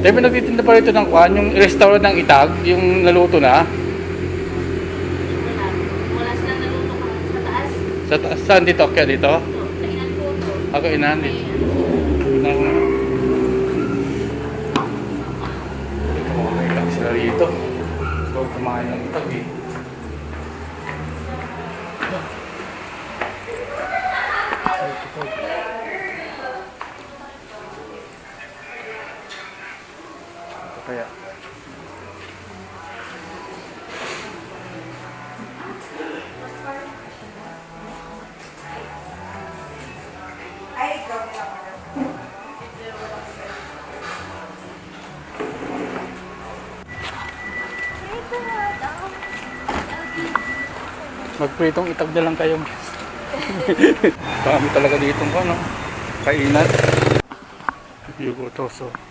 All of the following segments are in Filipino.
Tayo nagtitinda pa rito ng kwan, yung restaurant ng Itag, yung naluto na. Wala. Wala silang naluto ka sa taas. Sa taas, saan dito? Kaya dito? Ito, kainan po ito. Ako May dito. ano, Nang... Dito mo may sila rito. Huwag kumain ng Itag eh. Kaya. Magpritong itag na lang kayo. Dami talaga dito ko, no? Kainan. Yugo to, so.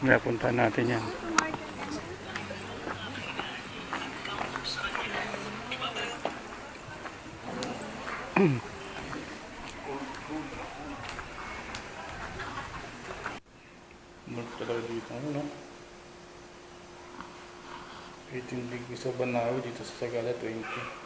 May punta natin yan. Ano talaga dito, ano, no? 18 degrees sa Banawe dito sa Sagala 20.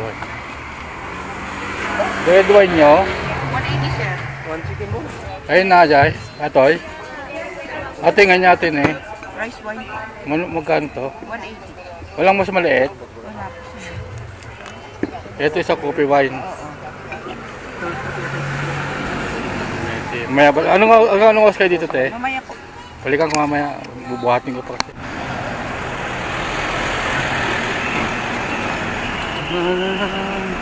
Wine. Red wine nyo? 180 sir. Ayun na, Jai. Atoy. Ate nga niya atin eh. Rice wine po. Mag magkano to? 180. Walang mas maliit. Wala po sir. Ito isa coffee wine. Maya ba? Anong, anong, anong oras kayo dito, te? Mamaya po. Balikan ko mamaya. Bubuhatin ko pa kasi. 啦啦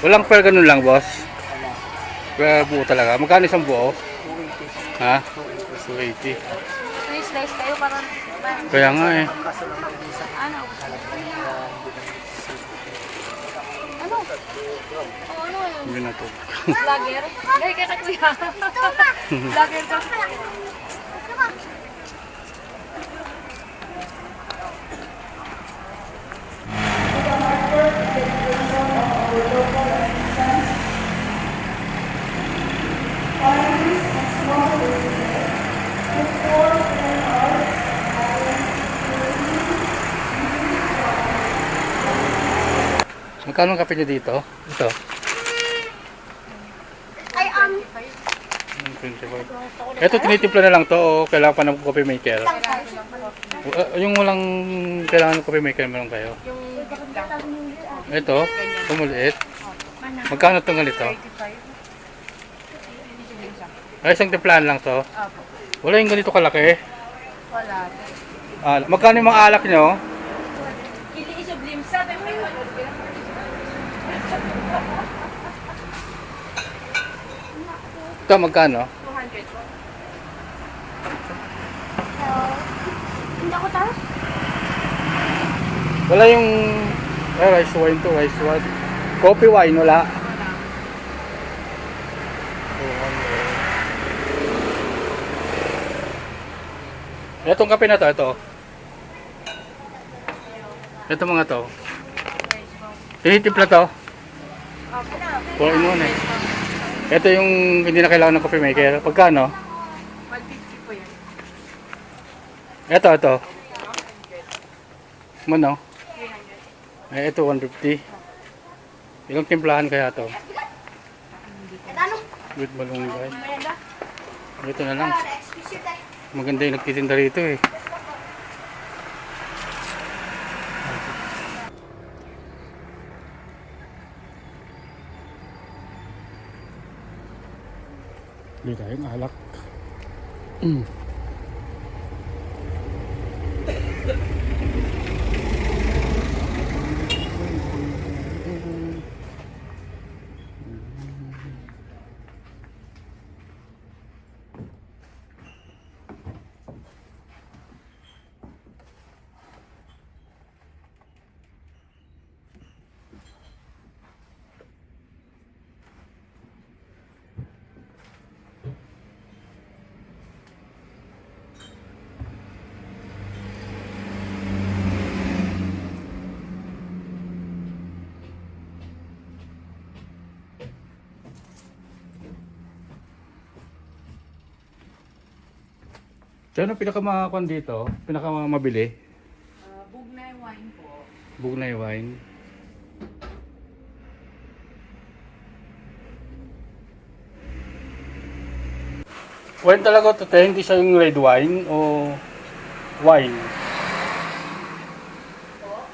Walang per ganun lang, boss? Per buo talaga. Magkano isang buo? Ha? 280. Please slice kayo para Kaya nga eh. ano? Ano? Oh, ano yun? Hindi na to. Vlogger? Gaya ka kuya. Vlogger ka. Magkano ang kape niyo dito? Ito. Ay, um, 25. Ito tinitimpla na lang to o kailangan pa ng coffee maker? Uh, yung walang kailangan ng coffee maker meron kayo? Ito, tumuliit. Magkano itong ganito? 35. Ay, isang tiplahan lang to. Wala yung ganito kalaki. Wala. Ah, magkano yung mga alak nyo? Kili isublim sa may may Ito, magkano? 200 po. Hindi ako tayo. Wala yung eh, rice wine to, rice wine. Coffee wine, wala. Itong kape na to, ito. Ito mga to. Tinitimpla to. Opo. Four in one eh. Ito yung hindi na kailangan ng coffee maker. Pagkano? 150 po yan. Ito, ito. Mano? 300. Eh, ito 150. Ilang timplahan kaya to? Ano? With malunggay. Ito na lang. Maganda yung nagtitinda rito eh. มีแต่เอ็รักอืม So ano pinakamakakuan dito? Pinakamabili? Uh, Bugnay wine po. Bugnay wine. Wine talaga to, te. Hindi siya yung red wine o wine.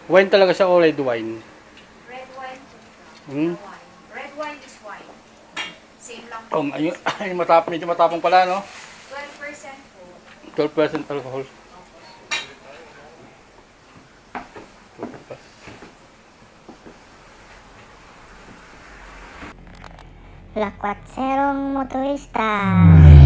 Wine talaga siya o red wine. Red wine. Hmm? Red wine is wine. Same lang. Oh, ayun, ay, matap, medyo matapang pala, no? 12 percent alcohol. La motorista.